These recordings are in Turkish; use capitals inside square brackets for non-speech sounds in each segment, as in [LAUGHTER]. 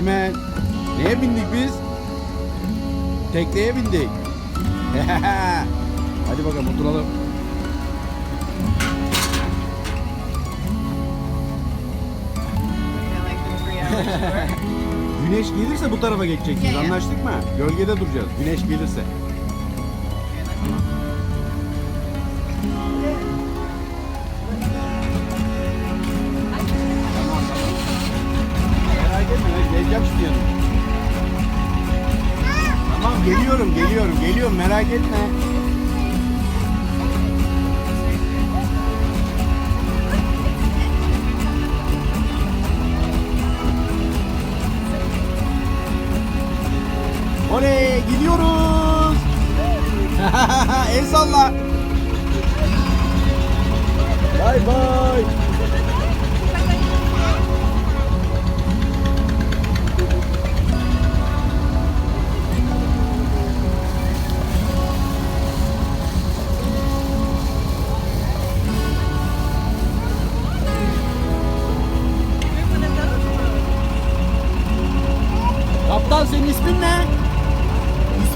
Hemen. Neye bindik biz? Tekneye bindik. [LAUGHS] Hadi bakalım oturalım. [LAUGHS] Güneş gelirse bu tarafa geçeceksiniz. Anlaştık mı? Gölgede duracağız. Güneş gelirse. Etme. Oley gidiyoruz. [LAUGHS] El salla. Bay bay.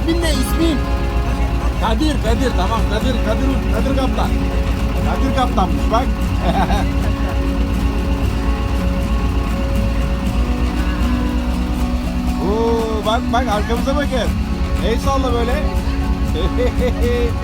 İsmin ne ismin? Kadir, Kadir tamam Kadir, Kadir, Kadir kaptan. Kadir kaptanmış bak. [LAUGHS] Oo, bak bak arkamıza bakın. El salla böyle. [LAUGHS]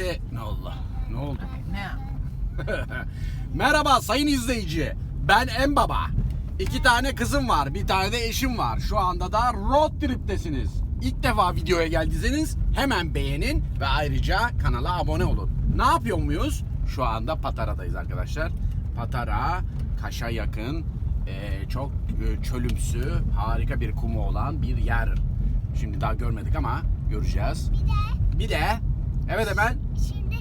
Ece. Ne oldu? Ne oldu? Now. [LAUGHS] Merhaba sayın izleyici. Ben En Baba. İki tane kızım var. Bir tane de eşim var. Şu anda da road trip'tesiniz. İlk defa videoya geldiyseniz hemen beğenin ve ayrıca kanala abone olun. Ne yapıyor muyuz? Şu anda Patara'dayız arkadaşlar. Patara, Kaş'a yakın, eee, çok e, çölümsü, harika bir kumu olan bir yer. Şimdi daha görmedik ama göreceğiz. Bir de Bir de, evet hemen, şimdi e,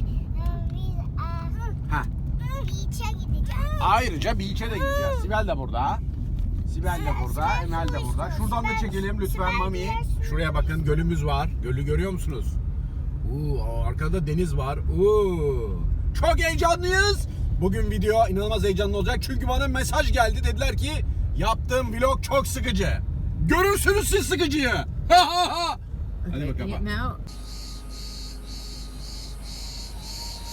biz e, ha beach'e gideceğiz. Ayrıca beach'e de gideceğiz. Sibel de burada. Sibel de burada, Emel de burada. Şuradan da çekelim lütfen Mami. Şuraya bakın gölümüz var. Gölü görüyor musunuz? Oo, arkada deniz var. Oo. Çok heyecanlıyız. Bugün video inanılmaz heyecanlı olacak. Çünkü bana mesaj geldi. Dediler ki yaptığım vlog çok sıkıcı. Görürsünüz siz sıkıcıyı. Hadi bakalım.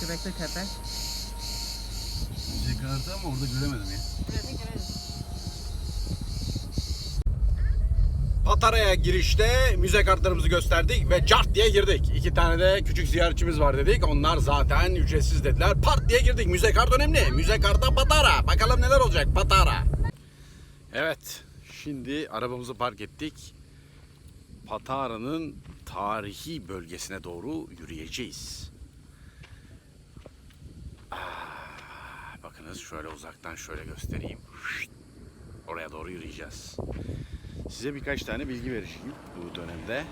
Pepe. Müzik kartı ama orada göremedim ya. Patara'ya girişte müze kartlarımızı gösterdik ve cart diye girdik. İki tane de küçük ziyaretçimiz var dedik. Onlar zaten ücretsiz dediler. Part diye girdik. Müze kart önemli. Müze karta Patara. Bakalım neler olacak Patara. Evet. Şimdi arabamızı park ettik. Patara'nın tarihi bölgesine doğru yürüyeceğiz. Ah, bakınız şöyle uzaktan şöyle göstereyim. Oraya doğru yürüyeceğiz. Size birkaç tane bilgi vereceğim bu dönemde.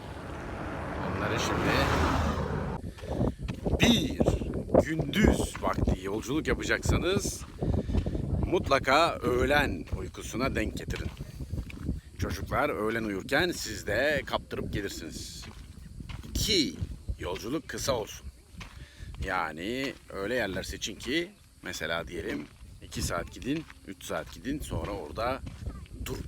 Onları şimdi bir gündüz vakti yolculuk yapacaksanız mutlaka öğlen uykusuna denk getirin. Çocuklar öğlen uyurken siz de kaptırıp gelirsiniz. İki, yolculuk kısa olsun. Yani öyle yerler seçin ki mesela diyelim 2 saat gidin, 3 saat gidin sonra orada durun.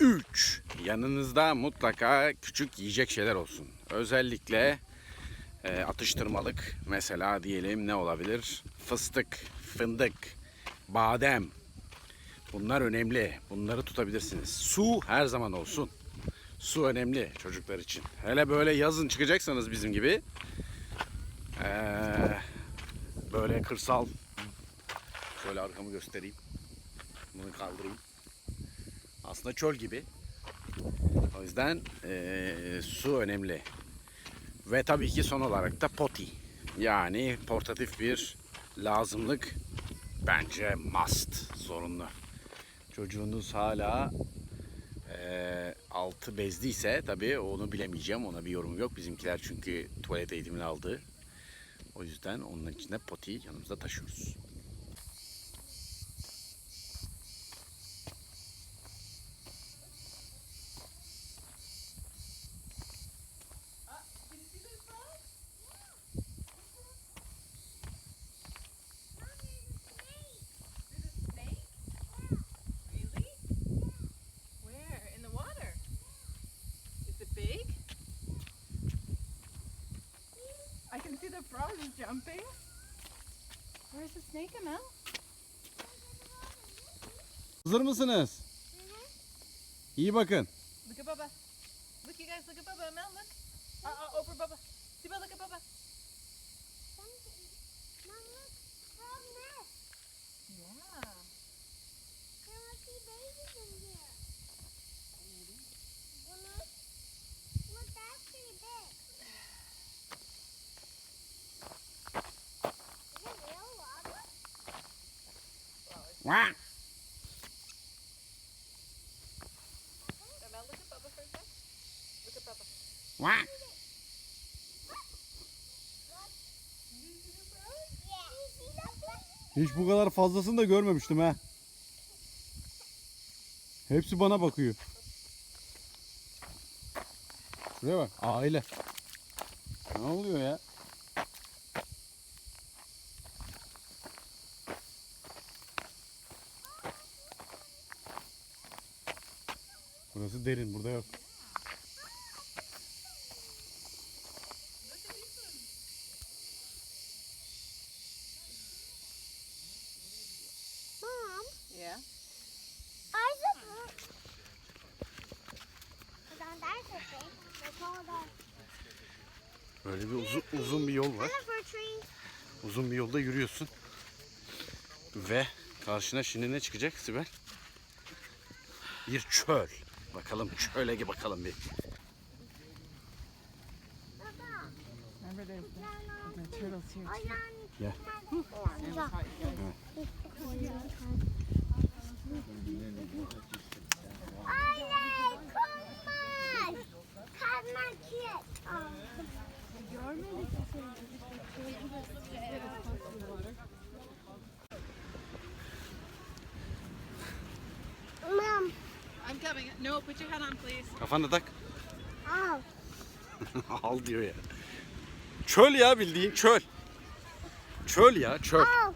3. Yanınızda mutlaka küçük yiyecek şeyler olsun. Özellikle e, atıştırmalık. Mesela diyelim ne olabilir? Fıstık, fındık, badem. Bunlar önemli. Bunları tutabilirsiniz. Su her zaman olsun. Su önemli çocuklar için. Hele böyle yazın çıkacaksanız bizim gibi e, böyle kırsal şöyle arkamı göstereyim. Bunu kaldırayım aslında çöl gibi. O yüzden eee, su önemli. Ve tabii ki son olarak da poti. Yani portatif bir lazımlık bence must, zorunlu. Çocuğunuz hala eee, altı bezliyse tabii onu bilemeyeceğim. Ona bir yorum yok. Bizimkiler çünkü tuvalet eğitimini aldı. O yüzden onun için de poti yanımızda taşıyoruz. The frog is jumping. Where's the snake, Emel? Hazır mısınız? İyi bakın. Look at Bubba. Look, you guys, look at Bubba. Emel, look. Uh, uh, over Bubba. Siba, look at Bubba. Yeah. Vah! Emel, look at Bubba for a sec. Look at Bubba. Vah! Hiç bu kadar fazlasını da görmemiştim ha. Hepsi bana bakıyor. Şuraya bak. Aile. Ne oluyor ya? Derin, burada yok. Mom. Yeah. Isaac. Böyle bir uzun, uzun bir yol var. Uzun bir yolda yürüyorsun. Ve karşına şimdi ne çıkacak Sibel? Bir çöl. Bakalım çöle gir bakalım bir. Gel. Anne konmaz. Kalmak yok. Görmedik Mom, I'm coming. No, put your head on, please. Kafanda tak. al. [LAUGHS] Al diyor ya. Çöl ya bildiğin çöl. Çöl ya çöl. Al.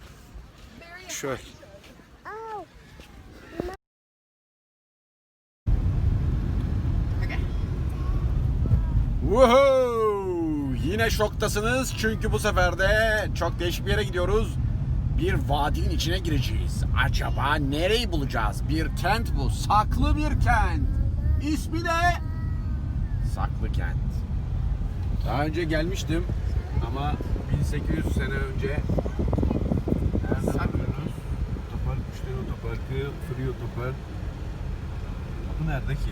Çöl. Al. Woohoo! Yine şoktasınız çünkü bu sefer de çok değişik bir yere gidiyoruz. Bir vadinin içine gireceğiz. Acaba nereyi bulacağız? Bir kent bu. Saklı bir kent. İsmi de Saklı Kent. Daha önce gelmiştim ama 1800 sene önce nerede bakıyoruz? Otopark, müşteri otoparkı, free otopark. Bu nerede ki?